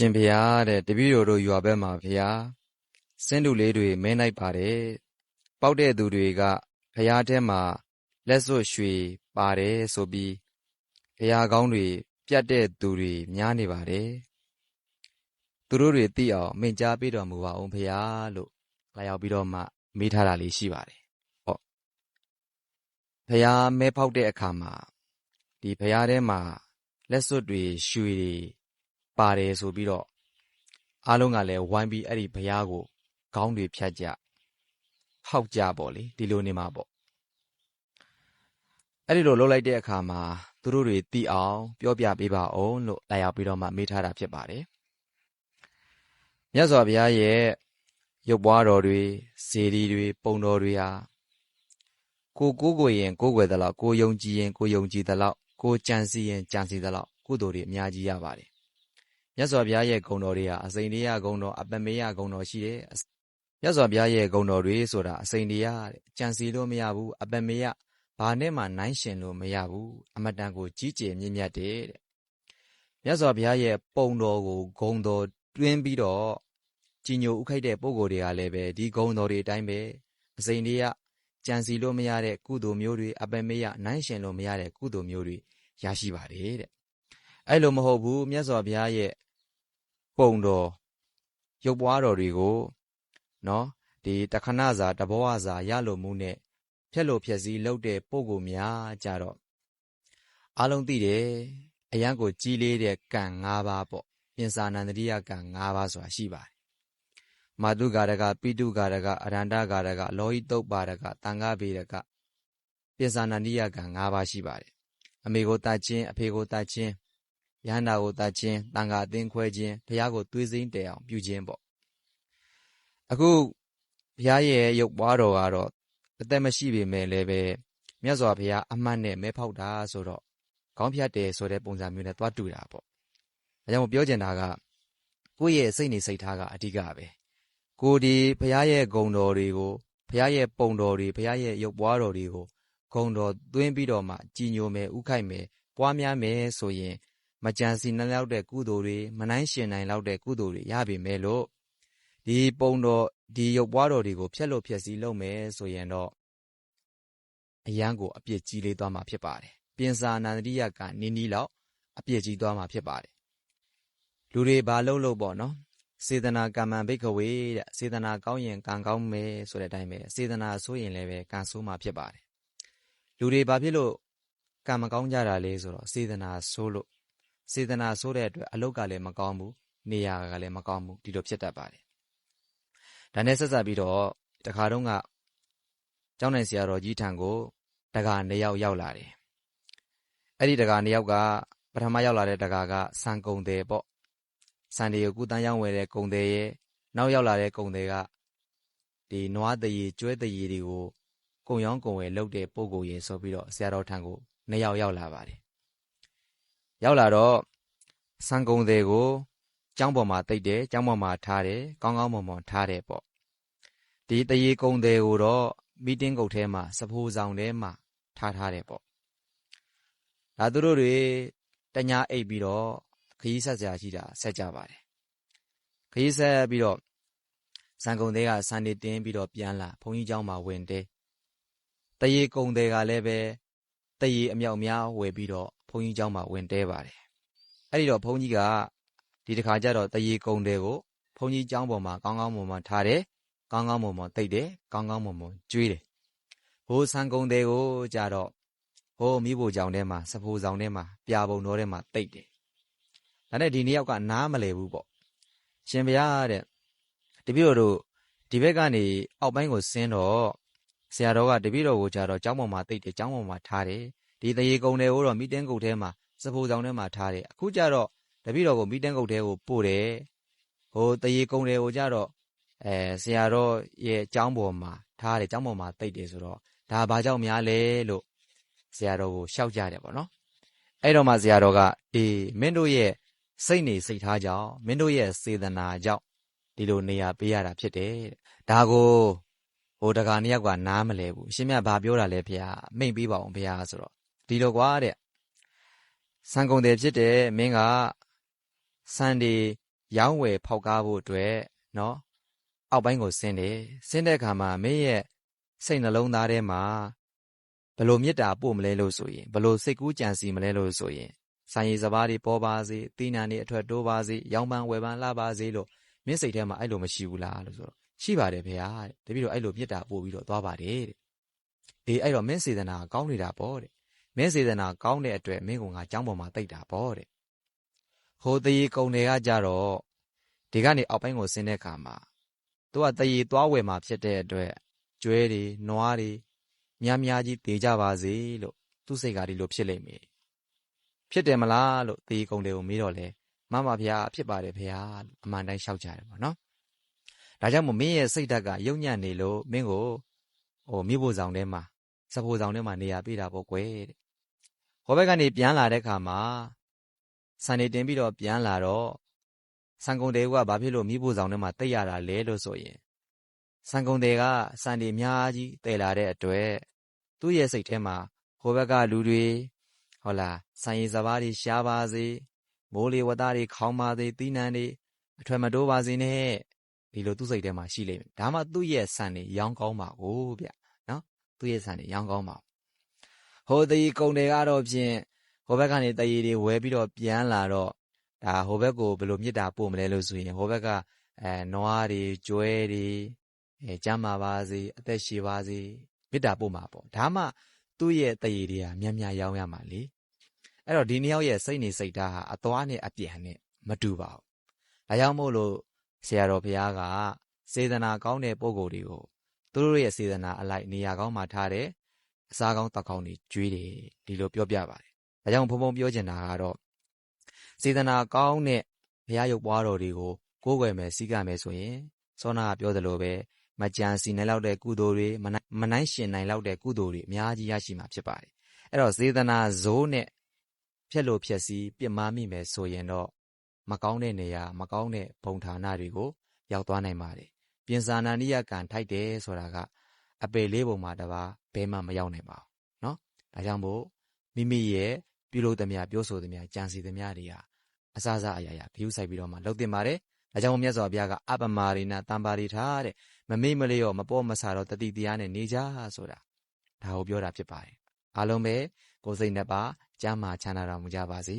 ရှင်ဘုရားတဲ့တပည့်တော်တို့ရွာဘက်မှာဘုရားစင်းတူလေးတွေမဲလိုက်ပါတယ်ပေါက်တဲ့သူတွေကဘုရားထဲမှာလက်စွပ်ရွှေပါတယ်ဆိုပြီးဘုရားကောင်းတွေပြတ်တဲ့သူတွေများနေပါတယ်သူတို့တွေသိအောင်မိန့်ကြားပေးတော်မူပါအောင်ဘုရားလို့လာရောက်ပြီးတော့မှမေးထားတာလေးရှိပါတယ်ဟောဘုရားမဲဖောက်တဲ့အခါမှာဒီဘုရားထဲမှာလက်စွပ်တွေရွှေတွေ ပါတယ်ဆိုပြီးတော့အားလုံးကလည်းဝိုင်းပြီးအဲ့ဒီဘုရားကိုခေါင်းတွေဖြတ်ကြဟောက်ကြပေါ့လေဒီလိုနေမှာပေါ့အဲ့ဒီလိုလှုပ်လိုက်တဲ့အခါမှာသူတို့တွေသိအောင်ပြောပြပေးပါအောင်လို့လာရောက်ပြီးတော့မှမေးထားတာဖြစ်ပါတယ်မြတ်စွာဘုရားရဲ့ရုပ်ပွားတော်တွေဇေဒီတွေပုံတော်တွေဟာကိုကိုကိုရင်ကိုွယ်သလောက်ကိုယုံကြည်ရင်ကိုယုံကြည်သလောက်ကိုကြံစီရင်ကြံစီသလောက်ကုသိုလ်တွေအများကြီးရပါတယ် မြတ်စွာဘုရားရဲ့ဂုဏ်တော်တွေဟာအစိန်တရားဂုဏ်တော်အပမေယဂုဏ်တော်ရှိတယ်မြတ်စွာဘုရားရဲ့ဂုဏ်တော်တွေဆိုတာအစိန်တရားတဲ့ကြံစီလို့မရဘူးအပမေယဘာနဲ့မှနိုင်ရှင်လို့မရဘူးအမတန်ကိုကြီးကျယ်မြင့်မြတ်တယ်တဲ့မြတ်စွာဘုရားရဲ့ပုံတော်ကိုဂုံတော်တွင်းပြီးတော့ကြီးညိုဥခိုက်တဲ့ပုံကိုယ်တွေကလည်းပဲဒီဂုံတော်တွေအတိုင်းပဲအစိန်တွေကကြံစီလို့မရတဲ့ကုသိုလ်မျိုးတွေအပမေယနိုင်ရှင်လို့မရတဲ့ကုသိုလ်မျိုးတွေရရှိပါတယ်တဲ့အဲ့လိုမဟုတ်ဘူးမြတ်စွာဘုရားရဲ့ ပုံတော်ရုပ်ပွားတော်တွေကိုနော်ဒီတခဏစာတဘောစာရလို့မှုနဲ့ဖြက်လို့ဖြက်စည်းလုပ်တဲ့ပုံကိုများကြတော့အလုံးသိတယ်အယံကိုကြီးလေးတဲ့ကံ၅ပါးပေါ့ပြင်စာနန္တရိယကံ၅ပါးဆိုတာရှိပါတယ်မာတုကာရကပိတုကာရကအရန္တကာရကလောဟိတုပ္ပါရကတန်ခဗေရကပြင်စာနန္ဒိယကံ၅ပါးရှိပါတယ်အမေကိုတတ်ခြင်းအဖေကိုတတ်ခြင်း ယန္တာကိုတတ်ခြင်းတန်ခါအသင်းခွဲခြင်းဘုရားကိုသွေးစိမ့်တဲအောင်ပြုခြင်းပေါ့အခုဘုရားရဲ့ရုပ်ပွားတော်ကတော့အသက်မရှိပေမဲ့လည်းပဲမြတ်စွာဘုရားအမှတ်နဲ့မဲဖောက်တာဆိုတော့ခေါင်းဖြတ်တယ်ဆိုတဲ့ပုံစံမျိုးနဲ့သွားတူတာပေါ့အဲကြောင့်ပြောချင်တာကကိုယ့်ရဲ့စိတ်နေစိတ်ထားကအဓိကပဲကိုဒီဘုရားရဲ့ဂုံတော်တွေကိုဘုရားရဲ့ပုံတော်တွေဘုရားရဲ့ရုပ်ပွားတော်တွေကိုဂုံတော်သွင်းပြီးတော့မှကြည်ညိုမယ်ဥခိုက်မယ်ပွားများမယ်ဆိုရင် မကြံစီနိုင်လောက်တဲ့ကုသိုလ်တွေမနှိုင်းရှင်နိုင်လောက်တဲ့ကုသိုလ်တွေရပြီမဲ့လို့ဒီပုံတော်ဒီရုပ်ပွားတော်တွေကိုဖျက်လို့ဖျက်စီးလုပ်မယ်ဆိုရင်တော့အယံကိုအပြစ်ကြီးလေးသွားမှာဖြစ်ပါတယ်ပြင်စာနန္ဒိယကနီးနီးလောက်အပြစ်ကြီးသွားမှာဖြစ်ပါတယ်လူတွေဘာလုပ်လို့ပေါ့နော်စေတနာကမ္မံဘိကဝေတဲ့စေတနာကောင်းရင်ကံကောင်းမယ်ဆိုတဲ့အတိုင်းပဲစေတနာဆိုးရင်လည်းပဲကံဆိုးမှာဖြစ်ပါတယ်လူတွေဘာဖြစ်လို့ကံမကောင်းကြတာလဲဆိုတော့စေတနာဆိုးလို့ စေတနာဆိုးတဲ့အတွက်အလုတ်ကလည်းမကောင်းဘူးနေရာကလည်းမကောင်းဘူးဒီလိုဖြစ်တတ်ပါတယ်ဒါနဲ့ဆက်ဆက်ပြီးတော့တခါတော့ကကျောင်းနိုင်ဆရာတော်ကြီးထံကိုတကာနှစ်ယောက်ရောက်လာတယ်အဲ့ဒီတကာနှစ်ယောက်ကပထမရောက်လာတဲ့တကာကစံကုံတယ်ပေါ့စံတွေကိုကုတန်းရောင်းဝယ်တဲ့ကုံတယ်ရဲ့နောက်ရောက်လာတဲ့ကုံတယ်ကဒီနွားတရီကျွဲတရီတွေကိုကုံရောင်းကုံဝယ်လုပ်တဲ့ပုံကိုရေဆိုပြီးတော့ဆရာတော်ထံကိုနှစ်ယောက်ရောက်လာပါတယ် ရောက်လာတော့ဆံကုံသေးကိုကျောင်းပေါ်မှာတိတ်တယ်ကျောင်းပေါ်မှာထားတယ်ကောင်းကောင်းမွန်မွန်ထားတယ်ပေါ့ဒီတရေကုံသေးကိုတော့မီတင်းကုတ်ထဲမှာစဖိုးဆောင်ထဲမှာထားထားတယ်ပေါ့ဒါသူတို့တွေတညာအိပ်ပြီးတော့ခရီးဆက်စရာရှိတာဆက်ကြပါတယ်ခရီးဆက်ပြီးတော့ဆံကုံသေးကဆန်နေတင်းပြီးတော့ပြန်လာဘုန်းကြီးကျောင်းမှာဝင်တယ်တရေကုံသေးကလည်းပဲတရေအမြောက်များဝယ်ပြီးတော့ ဘုန်းကြီးเจ้าမှာဝင်တဲပါတယ်အဲ့ဒီတော့ဘုန်းကြီးကဒီတစ်ခါကျတော့တရေကုံသေးကိုဘုန်းကြီးเจ้าပေါ်မှာကောင်းကောင်းမွန်မွန်ထားတယ်ကောင်းကောင်းမွန်မွန်တိတ်တယ်ကောင်းကောင်းမွန်မွန်ကျွေးတယ်ဟိုစံကုံသေးကိုကြတော့ဟိုမိဖို့ကြောင်ထဲမှာစဖိုးဆောင်ထဲမှာပြာပုံတော်ထဲမှာတိတ်တယ်ဒါနဲ့ဒီနှစ်ယောက်ကနားမလဲဘူးပေါ့ရှင်ဘုရားတဲ့တပည့်တော်တို့ဒီဘက်ကနေအောက်ပိုင်းကိုဆင်းတော့ဆရာတော်ကတပည့်တော်ကိုကြတော့ကျောင်းပေါ်မှာတိတ်တယ်ကျောင်းပေါ်မှာထားတယ် ဒီတရေကုံတွေကိုတော့မိတင်းကုတ်ထဲမှာစဖိုးဆောင်ထဲမှာထားတယ်အခုကြတော့တပည့်တော်ကိုမိတင်းကုတ်ထဲကိုပို့တယ်ဟိုတရေကုံတွေကိုကြတော့အဲဆရာတော်ရဲ့ကျောင်းပေါ်မှာထားတယ်ကျောင်းပေါ်မှာတိတ်တယ်ဆိုတော့ဒါဘာကြောင့်များလဲလို့ဆရာတော်ကိုရှောက်ကြတယ်ပေါ့နော်အဲ့တော့မှဆရာတော်ကအေးမင်းတို့ရဲ့စိတ်နေစိတ်ထားကြောင့်မင်းတို့ရဲ့စေတနာကြောင့်ဒီလိုနေရာပေးရတာဖြစ်တယ်ဒါကိုဟိုတကာနှစ်ယောက်ကနားမလဲဘူးအရှင်မြတ်ဘာပြောတာလဲဖေဟာမိန့်ပေးပါအောင်ဖေဟာဆိုတော့ ဒီလိုကွာတဲ့စံကုန်တယ်ဖြစ်တယ်မင်းကစံဒီရောင်းဝယ်ဖောက်ကားဖို့အတွက်နော်အောက်ပိုင်းကိုဆင်းတယ်ဆင်းတဲ့အခါမှာမင်းရဲ့စိတ်နှလုံးသားထဲမှာဘလို့မေတ္တာပို့မလဲလို့ဆိုရင်ဘလို့စိတ်ကူးကြံစီမလဲလို့ဆိုရင်ဆိုင်ရည်စပားတွေပေါ်ပါစေအသီးနှံတွေအထွက်တိုးပါစေရောင်ပန်းဝယ်ပန်းလှပါစေလို့မင်းစိတ်ထဲမှာအဲ့လိုမရှိဘူးလားလို့ဆိုတော့ရှိပါတယ်ဖေဟာတဲ့တပည့်တော်အဲ့လိုမေတ္တာပို့ပြီးတော့သွားပါတယ်တဲ့အေးအဲ့တော့မင်းစေတနာကောင်းနေတာပေါ့တဲ့ မင်းစေတနာကောင်းတဲ့အတွက်မင်းကငါကျောင်းပေါ်မှာတိတ်တာပေါ့တဲ့ဟိုတရေကုံတွေကကြတော့ဒီကနေအောက်ပိုင်းကိုဆင်းတဲ့အခါမှာသူကတရေသွားဝယ်မှာဖြစ်တဲ့အတွက်ကျွဲတွေနွားတွေများများကြီးတေကြပါစေလို့သူ့စိတ်ကဒီလိုဖြစ်လိမ့်မယ်ဖြစ်တယ်မလားလို့တရေကုံတွေကိုမေးတော့လဲမမဖျားဖြစ်ပါတယ်ဖျားလို့အမှန်တိုင်းလျှောက်ကြတယ်ပေါ့နော်ဒါကြောင့်မို့မင်းရဲ့စိတ်ဓာတ်ကယုံညံ့နေလို့မင်းကိုဟိုမြို့ဖို့ဆောင်ထဲမှာစဖို့ဆောင်ထဲမှာနေရာပေးတာပေါ့ကွယ်တဲ့ ဟောဘက်ကနေပြန်လာတဲ့ခါမှာစံနေတင်ပြီးတော့ပြန်လာတော့စံကုန်တွေကဘာဖြစ်လို့မိဖို့ဆောင်ထဲမှာတိတ်ရတာလဲလို့ဆိုရင်စံကုန်တွေကစံဒီအများကြီးတည်လာတဲ့အတွက်သူ့ရဲ့စိတ်ထဲမှာဟိုဘက်ကလူတွေဟုတ်လားစံရည်စဘာတွေရှားပါစေမိုးလေဝသတွေခေါင်းပါစေတီးနှံတွေအထွေမတိုးပါစေနဲ့ဒီလိုသူ့စိတ်ထဲမှာရှိလိမ့်မယ်ဒါမှသူ့ရဲ့စံတွေရောင်းကောင်းပါကိုဗျနော်သူ့ရဲ့စံတွေရောင်းကောင်းပါ ဟိုတီကုံတွေကတော့ဖြင့်ဟိုဘက်ကနေတရေတွေဝဲပြီးတော့ပြန်လာတော့ဒါဟိုဘက်ကိုဘယ်လိုမြစ်တာပို့မလဲလို့ဆိုရင်ဟိုဘက်ကအဲနွားတွေကျွဲတွေအဲကျမ်းမာပါစေအသက်ရှည်ပါစေမေတ္တာပို့မှာပေါ့ဒါမှသူ့ရဲ့တရေတွေကမြန်မြန်ရောင်းရမှာလေအဲ့တော့ဒီနှစ်ယောက်ရဲ့စိတ်နေစိတ်ဓာတ်ဟာအသွားနဲ့အပြန်နဲ့မတူပါဘူးဒါကြောင့်မို့လို့ဆရာတော်ဘုရားကစေတနာကောင်းတဲ့ပုဂ္ဂိုလ်တွေကိုသူတို့ရဲ့စေတနာအလိုက်နေရာကောင်းမှာထားတယ် အစားကောင်းတောက်ကောင်းတွေကျွေးတယ်ဒီလိုပြောပြပါတယ်ဒါကြောင့်ဘုံဘုံပြောချင်တာကတော့စေတနာကောင်းတဲ့ဘုရားရုပ်ပွားတော်တွေကိုကိုးကွယ်မယ်စီးကမယ်ဆိုရင်စောနာကပြောသလိုပဲမကြံစီနိုင်လောက်တဲ့ကုသိုလ်တွေမနိုင်ရှင်နိုင်လောက်တဲ့ကုသိုလ်တွေအများကြီးရရှိမှာဖြစ်ပါတယ်အဲ့တော့စေတနာဇိုးနဲ့ဖြက်လို့ဖြက်စီးပြစ်မှားမိမယ်ဆိုရင်တော့မကောင်းတဲ့နေရာမကောင်းတဲ့ဘုံဌာနတွေကိုရောက်သွားနိုင်ပါတယ်ပြင်စာနာနိယကံထိုက်တယ်ဆိုတာက အပေလေးပုံမှာတပါဘဲမှမရောက်နိုင်ပါဘူးเนาะဒါကြောင့်မို့မိမိရဲ့ပြုလုပ်သမျှပြောဆိုသမျှကြံစီသမျှတွေဟာအစအစအရာရာဂရုစိုက်ပြီးတော့မှလုပ်တင်ပါတယ်ဒါကြောင့်မြတ်စွာဘုရားကအပမာရိနာတံပါရိထားတဲ့မမေ့မလျော့မပေါ်မဆာတော့တတိတရားနဲ့နေကြဆိုတာဒါကိုပြောတာဖြစ်ပါတယ်အားလုံးပဲကိုယ်စိတ်နှစ်ပါးကျမ်းမာချမ်းသာတော်မူကြပါစေ